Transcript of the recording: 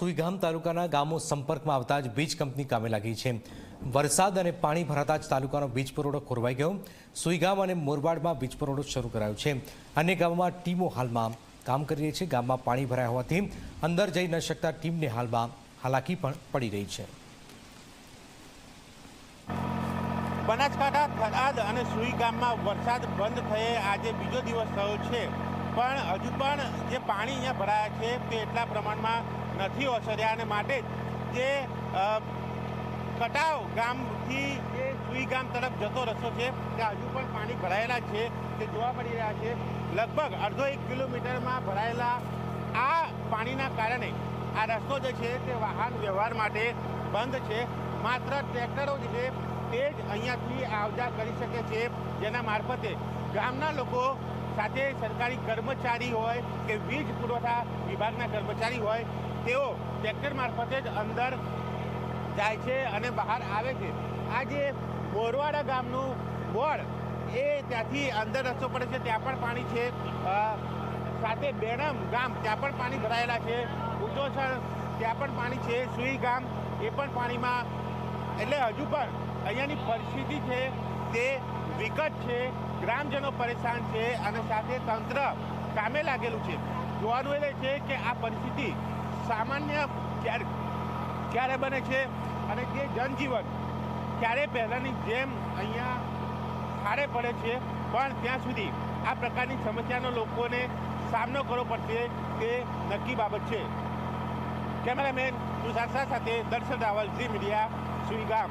સુઈગામ તાલુકાના ગામો સંપર્કમાં આવતા જ વીજ કંપની કામે લાગી છે. વરસાદ અને પાણી ભરાતા જ તાલુકાનો વીજ પુરવઠો ખોરવાઈ ગયો. સુઈગામ અને મોરવાડમાં વીજ પુરવઠો શરૂ કરાયો છે. અન્ય ગામમાં ટીમો હાલમાં કામ કરી રહી છે. ગામમાં પાણી ભરાયા હોવાથી અંદર જઈ ન શકતા ટીમને હાલમાં હાલાકી પણ પડી રહી છે. બનાસકાંઠા, થરાદ અને સુઈ ગામમાં વરસાદ બંધ થયે આજે બીજો દિવસ થયો છે. પણ હજુ પણ જે પાણી અહીંયા ભરાયા છે તે એટલા પ્રમાણમાં નથી ઓસર્યા અને માટે જ જે કટાવ ગામથી જે સુઈ ગામ તરફ જતો રસ્તો છે, ત્યાં હજુ પણ પાણી ભરાયેલા છે, તે જોવા મળી રહ્યા છે. લગભગ અડધો એક કિલોમીટરમાં ભરાયેલા આ પાણીના કારણે આ રસ્તો જે છે તે વાહન વ્યવહાર માટે બંધ છે. માત્ર ટ્રેક્ટરો જે છે, તે જ અહીંયાથી આવજા કરી શકે છે, જેના મારફતે ગામના લોકો સાથે સરકારી કર્મચારી હોય કે વીજ પુરવઠા વિભાગના કર્મચારી હોય તેઓ ટ્રેક્ટર મારફતે જ અંદર જાય છે અને બહાર આવે છે. આ જે બોરવાડા ગામનું બોર્ડ એ ત્યાંથી અંદર રસ્તો પડે છે. ત્યાં પણ પાણી છે. સાથે બેણમ ગામ, ત્યાં પણ પાણી ભરાયેલા છે. ઉચોસણ ત્યાં પણ પાણી છે. સુઈ ગામ, એ પણ પાણીમાં. એટલે હજુ પણ અહીંયાની પરિસ્થિતિ છે, તે વિકટ છે. ગ્રામજનો પરેશાન છે અને સાથે તંત્ર કામે લાગેલું છે. જોવાનું એ છે કે આ પરિસ્થિતિ સામાન્ય ક્યારે ક્યારે બને છે અને જે જનજીવન ક્યારે પહેલાંની જેમ અહીંયા ખાડે પડે છે, પણ ત્યાં સુધી આ પ્રકારની સમસ્યાનો લોકોને સામનો કરવો પડશે તે નક્કી બાબત છે. કેમેરામેન તુષાર શાહ સાથે દર્શન રાવલ, ઝી મીડિયા સુઈ ગામ